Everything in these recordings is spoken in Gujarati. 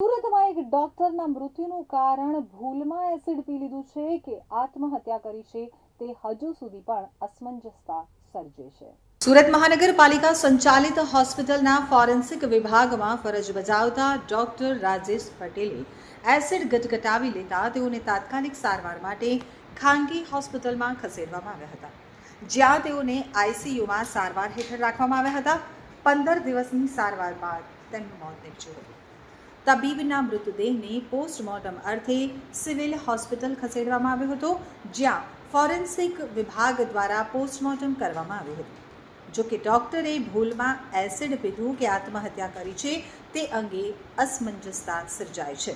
સુરતમાં એક ડોક્ટરના મૃત્યુનું કારણ ભૂલમાં એસિડ પી લીધું છે કે આત્મહત્યા કરી છે તે હજુ સુધી પણ અસમંજસતા સર્જે છે. સુરત મહાનગરપાલિકા સંચાલિત હોસ્પિટલના ફોરેન્સિક વિભાગમાં ફરજ બજાવતા ડોક્ટર રાજેશ પટેલે એસિડ ગટગટાવી લેતા તેઓને તાત્કાલિક સારવાર માટે ખાનગી હોસ્પિટલમાં ખસેડવામાં આવ્યા હતા. જ્યાં તેઓને આઈસીયુમાં સારવાર હેઠળ રાખવામાં આવ્યા હતા. પંદર દિવસની સારવાર બાદ તેમનું મોત નીપજ્યું હતું. તબીબના મૃતદેહને પોસ્ટમોર્ટમ અર્થે સિવિલ હોસ્પિટલ ખસેડવામાં આવ્યો હતો, જ્યાં ફોરેન્સિક વિભાગ દ્વારા પોસ્ટમોર્ટમ કરવામાં આવ્યું હતું. જો કે ડોક્ટરે ભૂલમાં એસિડ પીધું કે આત્મહત્યા કરી છે, તે અંગે અસમંજસતા સર્જાય છે.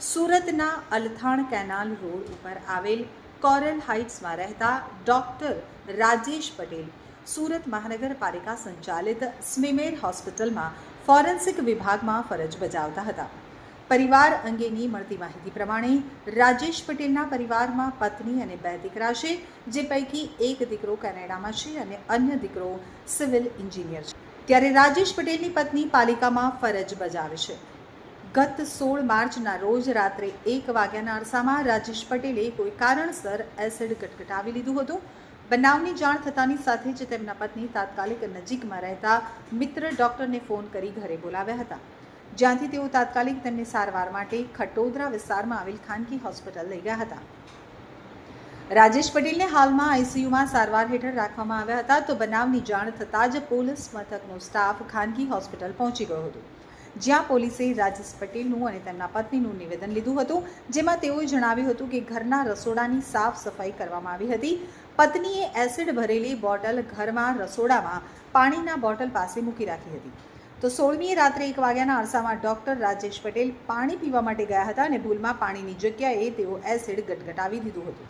સુરતના અલથાણ કેનાલ રોડ ઉપર આવેલ કોરલ હાઇટ્સમાં રહેતા ડોક્ટર રાજેશ પટેલ સુરત મહાનગરપાલિકા સંચાલિત સ્મીમેર હોસ્પિટલમાં ફોરેન્સિક વિભાગમાં ફરજ બજાવતા હતા. પરિવાર અંગેની મળતી માહિતી પ્રમાણે રાજેશ પટેલના પરિવારમાં પત્ની અને બે દીકરા છે, જે પૈકી એક દીકરો કેનેડામાં છે અને અન્ય દીકરો સિવિલ એન્જિનિયર છે. ત્યારે રાજેશ પટેલની પત્ની પાલિકામાં ફરજ બજાવે છે. ગત સોળ માર્ચના રોજ રાત્રે એક વાગ્યાના અરસામાં રાજેશ પટેલે કોઈ કારણસર એસિડ ગટગટાવી લીધું હતું. બનાવની જાણ થતાની સાથે જ તેમના પત્ની તાત્કાલિક નજીકમાં રહેતા મિત્ર ડોક્ટરને ફોન કરી ઘરે બોલાવ્યા હતા. જ્યાંથી તેઓ તાત્કાલિક તેમને સારવાર માટે ખટોદરા વિસ્તારમાં આવેલ ખાનગી હોસ્પિટલ લઈ ગયા હતા. રાજેશ પટેલને હાલમાં આઈસીયુમાં સારવાર હેઠળ રાખવામાં આવ્યા હતા તો બનાવની જાણ થતાં જ પોલીસ મથકનો સ્ટાફ ખાનગી હોસ્પિટલ પહોંચી ગયો હતો. જ્યાં પોલીસે રાજેશ પટેલનું અને તેમના પત્નીનું નિવેદન લીધું હતું, જેમાં તેઓએ જણાવ્યું હતું કે ઘરના રસોડાની સાફ સફાઈ કરવામાં આવી હતી. પત્નીએ એસિડ ભરેલી બોટલ ઘરમાં રસોડામાં પાણીના બોટલ પાસે મૂકી રાખી હતી. તો સોળમીએ રાત્રે એક વાગ્યાના અરસામાં ડોક્ટર રાજેશ પટેલ પાણી પીવા માટે ગયા હતા અને ભૂલમાં પાણીની જગ્યાએ તેઓ એસિડ ગટગટાવી દીધું હતું.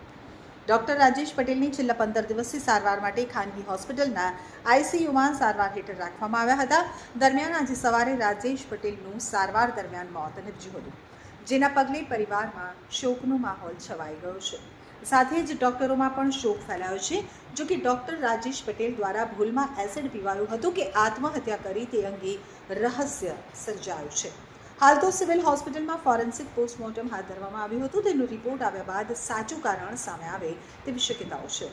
ડોક્ટર રાજેશ પટેલની છેલ્લા પંદર દિવસથી સારવાર માટે ખાનગી હોસ્પિટલના આઈસીયુમાં સારવાર હેઠળ રાખવામાં આવ્યા હતા. દરમિયાન આજે સવારે રાજેશ પટેલનું સારવાર દરમિયાન મોત નીપજ્યું હતું, જેના પગલે પરિવારમાં શોકનો માહોલ છવાઈ ગયો છે. સાથે જ ડોક્ટરોમાં પણ શોક ફેલાયો છે, જો કે ડોક્ટર રાજેશ પટેલ દ્વારા ભૂલમાં એસિડ પીવાયું હતું કે આત્મહત્યા કરી તે અંગે રહસ્ય સર્જાયું છે. હાલ તો સિવિલ હોસ્પિટલમાં ફોરેન્સિક પોસ્ટમોર્ટમ હાથ ધરવામાં આવ્યું હતું. તેનો રિપોર્ટ આવ્યા બાદ સાચું કારણ સામે આવે તેવી શક્યતાઓ છે.